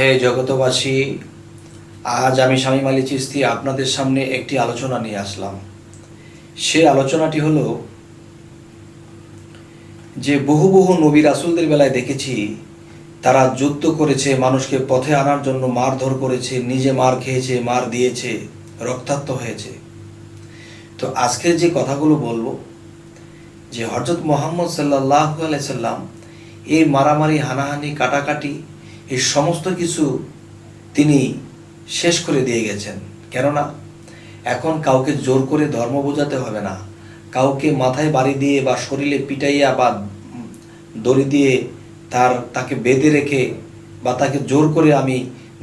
হে জগতবাসী আজ আমি স্বামী মালি চিস্তি আপনাদের সামনে একটি আলোচনা নিয়ে আসলাম। সে আলোচনাটি হলো যে বহু বহু নবী রাসুলদের বেলায় দেখেছি, তারা যুদ্ধ করেছে, মানুষকে পথে আনার জন্য মারধর করেছে, নিজে মার খেয়েছে, মার দিয়েছে, রক্তাক্ত হয়েছে। তো আজকের যে কথাগুলো বলব, যে হজরত মোহাম্মদ সাল্লাহ সাল্লাম এই মারামারি, হানাহানি, কাটাকাটি এই সমস্ত কিছু তিনি শেষ করে দিয়ে গেছেন। কেননা, এখন কাউকে জোর করে ধর্ম বোঝাতে হবে না। কাউকে মাথায় বাড়ি দিয়ে বা শরীরে পিটাইয়া বা দড়ি দিয়ে তার, তাকে বেঁধে রেখে বা তাকে জোর করে আমি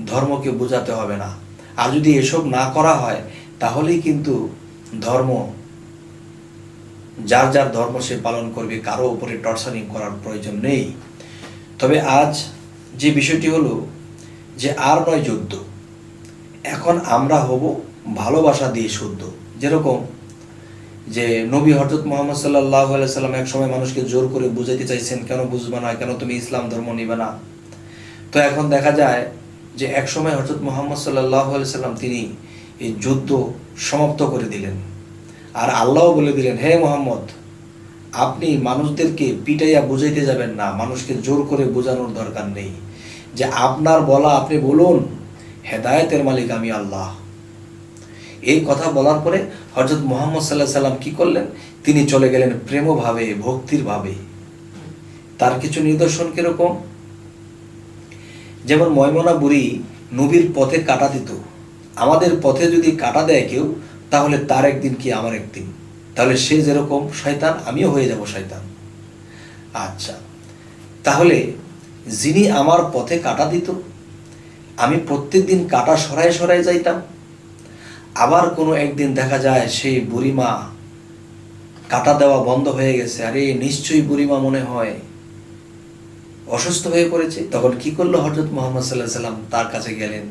ধর্মকে বোঝাতে হবে না। আর যদি এসব না করা হয়, তাহলেই কিন্তু ধর্ম, যার যার ধর্ম সে পালন করবে, কারও উপরে টর্চারিং করার প্রয়োজন নেই। তবে আজ যে বিষয়টি হলো যে আর নয় যুদ্ধ। এখন আমরা হব ভালোবাসা দিয়ে শুদ্ধ। যেরকম যে নবী হজরত মোহাম্মদ সাল্লাহ সাল্লাম এক সময় মানুষকে জোর করে বুঝাইতে চাইছেন, কেন বুঝবে না? কেন তুমি ইসলাম ধর্ম নিবে না? তো এখন দেখা যায় যে এক সময় হজরত মোহাম্মদ সাল্লাহ সাল্লাম তিনি এই যুদ্ধ সমাপ্ত করে দিলেন। আর আল্লাহ বলে দিলেন, হে মোহাম্মদ আপনি মানুষদেরকে পিটাইয়া বুঝাইতে যাবেন না। মানুষকে জোর করে বোঝানোর দরকার নেই। যে আপনার বলা আপনি বলুন, হেদায়তের মালিক আমি আল্লাহ। এই কথা বলার পরে হজরত মোহাম্মদ সাল্লাহ সাল্লাম কি করলেন? তিনি চলে গেলেন প্রেমভাবে, ভক্তির ভাবে। তার কিছু নিদর্শন কীরকম? যেমন ময়মনা বুড়ি নবীর পথে কাটা দিত। আমাদের পথে যদি কাটা দেয় কেউ, তাহলে তার একদিন কি আমার একদিন? তাহলে সে যেরকম শয়তান, আমিও হয়ে যাব শয়তান। আচ্ছা তাহলে যিনি আমার পথে কাটা দিত, আমি প্রত্যেক দিন কাটা সরায় সরায় যাইতাম। আবার কোনো একদিন দেখা যায় সেই বুড়িমা কাটা দেওয়া বন্ধ হয়ে গেছে, আরে নিশ্চয়ই বুড়িমা মনে হয় অসুস্থ হয়ে পড়েছে। তখন কি করল হজরত মোহাম্মদ সাল্লাহ সাল্লাম তার কাছে গেলেন,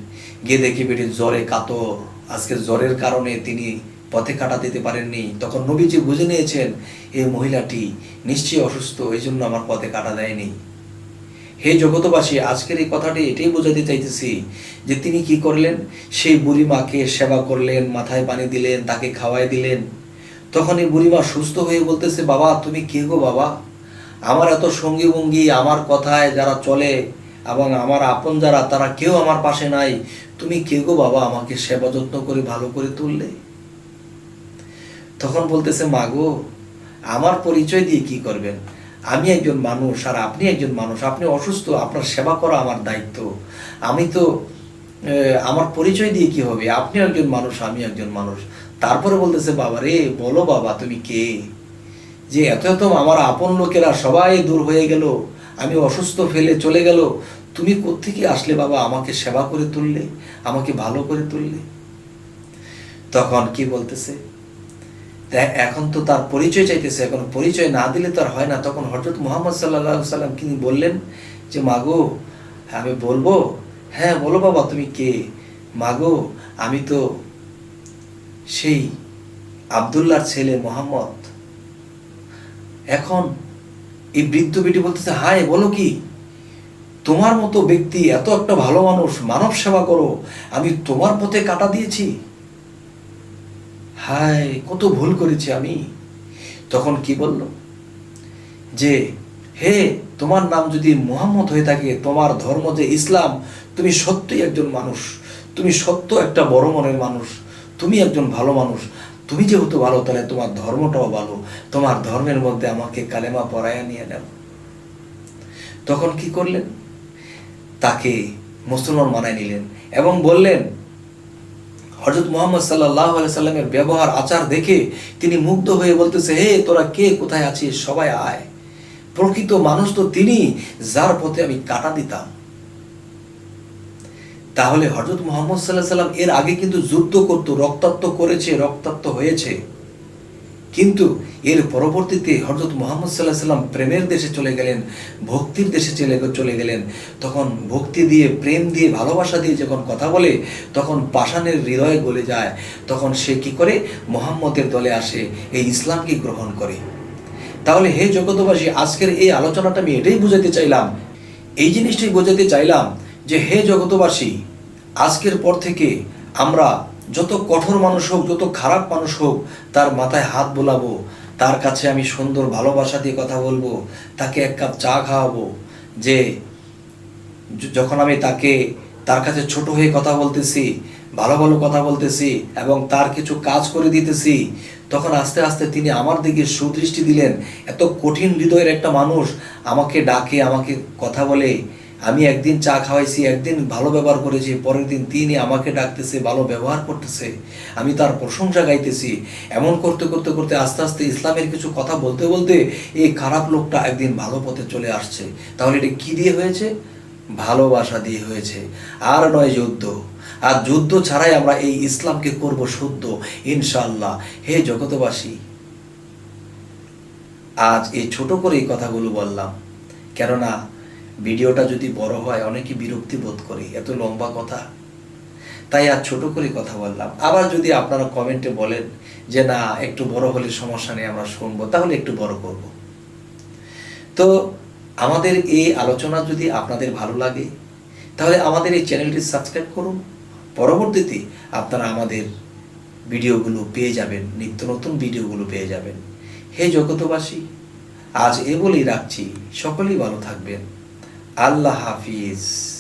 গিয়ে দেখি বেটি জ্বরে কাতর। আজকে জ্বরের কারণে তিনি পথে কাটা দিতে পারেননি। তখন নবীজি বুঝে নিয়েছেন এই মহিলাটি নিশ্চয়ই অসুস্থ এই জন্য আমার পথে কাটা দেয়নি। হে জগতবাসী আজকের এই কথাটি এটাই বোঝাতে চাইতেছি যে তিনি কি করলেন? সেই বুড়ি মাকে সেবা করলেন, মাথায় পানি দিলেন, তাকে খাওয়াই দিলেন। তখন এই বুড়িমা সুস্থ হয়ে বলতেছে, বাবা, তুমি কে গো বাবা? আমার এত সঙ্গী ভঙ্গি আমার কথায় যারা চলে এবং আমার আপন যারা, তারা কেউ আমার পাশে নাই। তুমি কে গো বাবা আমাকে সেবা যত্ন করে ভালো করে তুললে? তখন বলতেছে, মাগো, আমার পরিচয় দিয়ে কি করবেন? আমি একজন মানুষ আর আপনি একজন মানুষ। আপনি অসুস্থ, আপনার সেবা করা আমার দায়িত্ব। আমি তো আমার পরিচয় দিয়ে কি হবে? আপনি একজন মানুষ, আমি একজন মানুষ। তারপরে বলতেছে বাবা রে বলো বাবা, তুমি কে? যে এত এত আমার আপন লোকেরা সবাই দূর হয়ে গেল। আমি অসুস্থ ফেলে চলে গেল। তুমি কোত্থেকে আসলে বাবা? আমাকে সেবা করে তুললে, আমাকে ভালো করে তুললে? তখন কি বলতেছে? এখন তো তার পরিচয় চাইতেছে, এখন পরিচয় না দিলে তো আর হয় না। তখন হজরত মোহাম্মদ সাল্লাহ সাল্লাম তিনি বললেন? যে, মাগো, আমি বলব? হ্যাঁ বলো বাবা, তুমি কে? মাগো, আমি তো সেই আবদুল্লার ছেলে মোহাম্মদ। এখন এই বৃদ্ধ বেটি বলতেছে, হায়, বলো কি? তোমার মতো ব্যক্তি এত একটা ভালো মানুষ, মানব সেবা করো। আমি তোমার পথে কাটা দিয়েছি। হায়, কত ভুল করেছি আমি। তখন কি বলল? যে, হে, তোমার নাম যদি মোহাম্মদ হয়ে থাকে, তোমার ধর্ম যে ইসলাম, তুমি সত্যই একজন মানুষ। তুমি সত্য একটা বড় মনের মানুষ। তুমি একজন ভালো মানুষ। তুমি যেহেতু ভালো, তাহলে তোমার ধর্মটাও ভালো। তোমার ধর্মের মধ্যে আমাকে কালেমা পড়ায়া নিয়ে নেও। তখন কি করলেন? তাকে মুসলমান মানায় নিলেন এবং বললেন হজরত মোহাম্মদ সাল্লাহ সাল্লামের ব্যবহার, আচার দেখে তিনি মুগ্ধ হয়ে বলতেছে, হে, তোরা কে? কোথায় আছিস? সবাই আয়। প্রকৃত মানুষ তো তিনি, যার পথে আমি কাটা দিতাম। তাহলে হজরত মোহাম্মদ সাল্লাহ সাল্লাম এর আগে কিন্তু যুদ্ধ করতো, রক্তাক্ত করেছে, রক্তাক্ত হয়েছে। কিন্তু এর পরবর্তীতে হজরত মোহাম্মদ সাল্লাহ সাল্লাম প্রেমের দেশে চলে গেলেন, ভক্তির দেশে চলে চলে গেলেন। তখন ভক্তি দিয়ে, প্রেম দিয়ে, ভালোবাসা দিয়ে যখন কথা বলে, তখন পাষাণের হৃদয়ে গলে যায়। তখন সে কি করে? মোহাম্মদের দলে আসে, এই ইসলামকে গ্রহণ করে। তাহলে হে জগতবাসী আজকের এই আলোচনাটা আমি এটাই বুঝাতে চাইলাম। এই জিনিসটাই বোঝাতে চাইলাম যে হে জগতবাসী আজকের পর থেকে আমরা যত কঠোর মানুষ হোক, যত খারাপ মানুষ হোক, তার মাথায় হাত বোলাবো। তার কাছে আমি সুন্দর ভালোবাসা দিয়ে কথা বলব। তাকে এক কাপ চা খাওয়াবো। যে যখন আমি তাকে, তার কাছে ছোট হয়ে কথা বলতেছি, ভালো ভালো কথা বলতেছি এবং তার কিছু কাজ করে দিতেছি, তখন আস্তে আস্তে তিনি আমার দিকে সুদৃষ্টি দিলেন। এত কঠিন হৃদয়ের একটা মানুষ আমাকে ডাকে, আমাকে কথা বলে। আমি একদিন চা খাওয়াইছি, একদিন ভালো ব্যবহার করেছি, পরের দিন তিনি আমাকে ডাকতেছে, ভালো ব্যবহার করতেছে। আমি তার প্রশংসা গাইতেছি। এমন করতে করতে করতে আস্তে আস্তে ইসলামের কিছু কথা বলতে বলতে এই খারাপ লোকটা একদিন ভালো পথে চলে আসছে। তাহলে এটা কি দিয়ে হয়েছে? ভালোবাসা দিয়ে হয়েছে। আর নয় যুদ্ধ। আর যুদ্ধ ছাড়াই আমরা এই ইসলামকে করব শুদ্ধ ইনশাল্লাহ হে জগতবাসী আজ এই ছোট করে এই কথাগুলো বললাম। কেননা ভিডিওটা যদি বড় হয়, অনেকে বিরক্তি বোধ করে, এত লম্বা কথা। তাই আর ছোট করে কথা বললাম। আবার যদি আপনারা কমেন্টে বলেন যে, না, একটু বড় হলে সমস্যা নেই, আমরা শুনব, তাহলে একটু বড় করব। তো আমাদের এই আলোচনা যদি আপনাদের ভালো লাগে, তাহলে আমাদের এই চ্যানেলটি সাবস্ক্রাইব করুন। পরবর্তীতে আপনারা আমাদের ভিডিওগুলো পেয়ে যাবেন, নিত্য নতুন ভিডিওগুলো পেয়ে যাবেন। হে জগতবাসী আজ এ বলেই রাখছি। সকলেই ভালো থাকবেন। আল্লাহ হাফিজ।